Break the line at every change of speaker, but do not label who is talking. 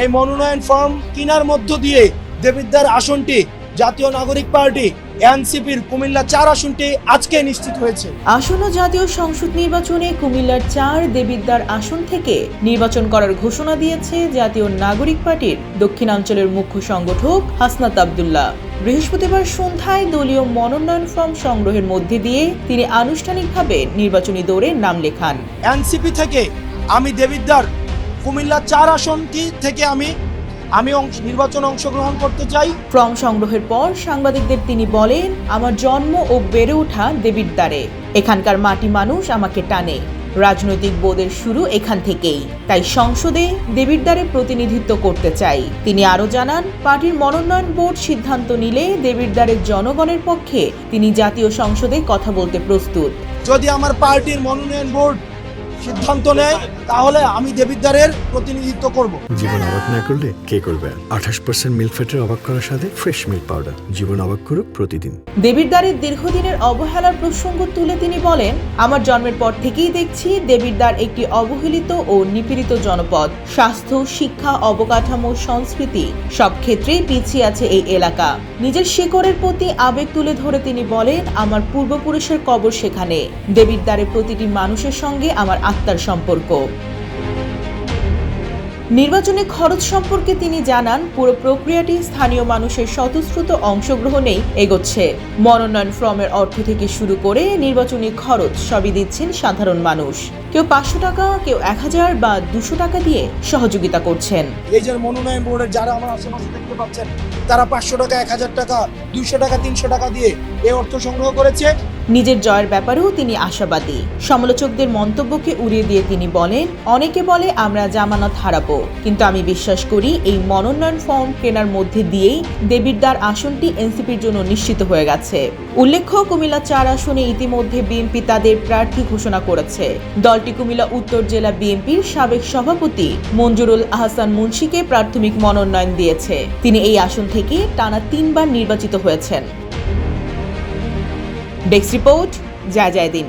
এই মনোনয়ন ফর্ম কেনার মধ্য দিয়ে দেবিদ্যার আসনটি জাতীয় নাগরিক পার্টি এনসিপির কুমিল্লা চার আসনটি আজকে নিশ্চিত হয়েছে।
আসন্ন জাতীয় সংসদ নির্বাচনে কুমিল্লার চার দেবিদ্বার আসন থেকে নির্বাচন করার ঘোষণা দিয়েছে জাতীয় নাগরিক পার্টির দক্ষিণাঞ্চলের মুখ্য সংগঠক হাসনাত আবদুল্লাহ। বৃহস্পতিবার সন্ধ্যায় দলীয় মনোনয়ন ফর্ম সংগ্রহের মধ্যে দিয়ে তিনি আনুষ্ঠানিকভাবে নির্বাচনী দৌড়ে নাম লেখান।
এনসিপি থেকে আমি দেবিদ্যার কুমিল্লা চার আসনটি থেকে আমি আমি অংশ- নির্বাচনে অংশগ্রহণ করতে চাই।
ফর্ম সংগ্রহের পর সাংবাদিকদের তিনি বলেন আমার জন্ম ও বেড়ে ওঠা দেবিদ্বারে এখানকার মাটি মানুষ আমাকে টানে। রাজনৈতিক বোধের শুরু এখান থেকেই। তাই সংসদে দেবিদ্বারে প্রতিনিধিত্ব করতে চাই। তিনি আরও জানান পার্টির মনোনয়ন বোর্ড সিদ্ধান্ত নিলে দেবিদ্বারের জনগণের পক্ষে তিনি জাতীয় সংসদে কথা বলতে প্রস্তুত।
যদি আমার পার্টির মনোনয়ন বোর্ড সিদ্ধান্ত নেয় তাহলে আমি দেবিদ্বারের প্রতিনিধিত্ব করব।
জীবন অবাক না করলে কে করবে আঠাশ পার্সেন্ট মিল্ক ফ্যাটের অবাক করার সাথে ফ্রেশ মিল্ক পাউডার জীবন অবাক করুক প্রতিদিন।
দেবিদ্বারের দীর্ঘদিনের অবহেলার প্রসঙ্গ তুলে তিনি বলেন আমার জন্মের পর থেকেই দেখছি দেবিদ্বার একটি অবহেলিত ও নিপীড়িত জনপদ। স্বাস্থ্য শিক্ষা অবকাঠামো সংস্কৃতি সব ক্ষেত্রেই পিছিয়ে আছে এই এলাকা। নিজের শিকড়ের প্রতি আবেগ তুলে ধরে তিনি বলেন আমার পূর্বপুরুষের কবর সেখানে। দেবিদ্বারের প্রতিটি মানুষের সঙ্গে আমার আত্মার সম্পর্ক। নির্বাচনে খরচ সম্পর্কে তিনি জানান, পুরো প্রক্রিয়াটি স্থানীয় মানুষের স্বতঃস্ফূর্ত অংশগ্রহণেই এগোচ্ছে। মনোনয়ন ফর্মের অর্থ থেকে শুরু করে নির্বাচনী খরচ সবই দিচ্ছেন সাধারণ মানুষ। কেউ পাঁচশো টাকা, কেউ এক হাজার বা দুশো টাকা দিয়ে সহযোগিতা করছেন।
এই যে মনোনয়ন বোর্ডের যারা আমার আশেপাশে দেখতে পাচ্ছেন, তারা পাঁচশো টাকা, এক হাজার টাকা, দুইশো টাকা, তিনশো টাকা দিয়ে এই অর্থ সংগ্রহ করেছে।
নিজের জয়ের ব্যাপারেও তিনি আশাবাদী। সমালোচকদের মন্তব্যকে উড়িয়ে দিয়ে তিনি বলেন, অনেকে বলে আমরা জামানত হারাবো, কিন্তু আমি বিশ্বাস করি এই মনোনয়ন ফর্ম কেনার মধ্যে দিয়েই দেবিদ্বার আসনটি এনসিপির জন্য নিশ্চিত হয়ে গেছে। উল্লেখ্য, কুমিল্লা চার আসনে ইতিমধ্যে বিএনপি তাদের প্রার্থী ঘোষণা করেছে। দলটি কুমিল্লা উত্তর জেলা বিএনপির সাবেক সভাপতি মঞ্জুরুল আহসান মুন্সিকে প্রাথমিক মনোনয়ন দিয়েছে। তিনি এই আসন থেকে টানা তিনবার নির্বাচিত হয়েছেন। डेस्क रिपोर्ट जायजा दिन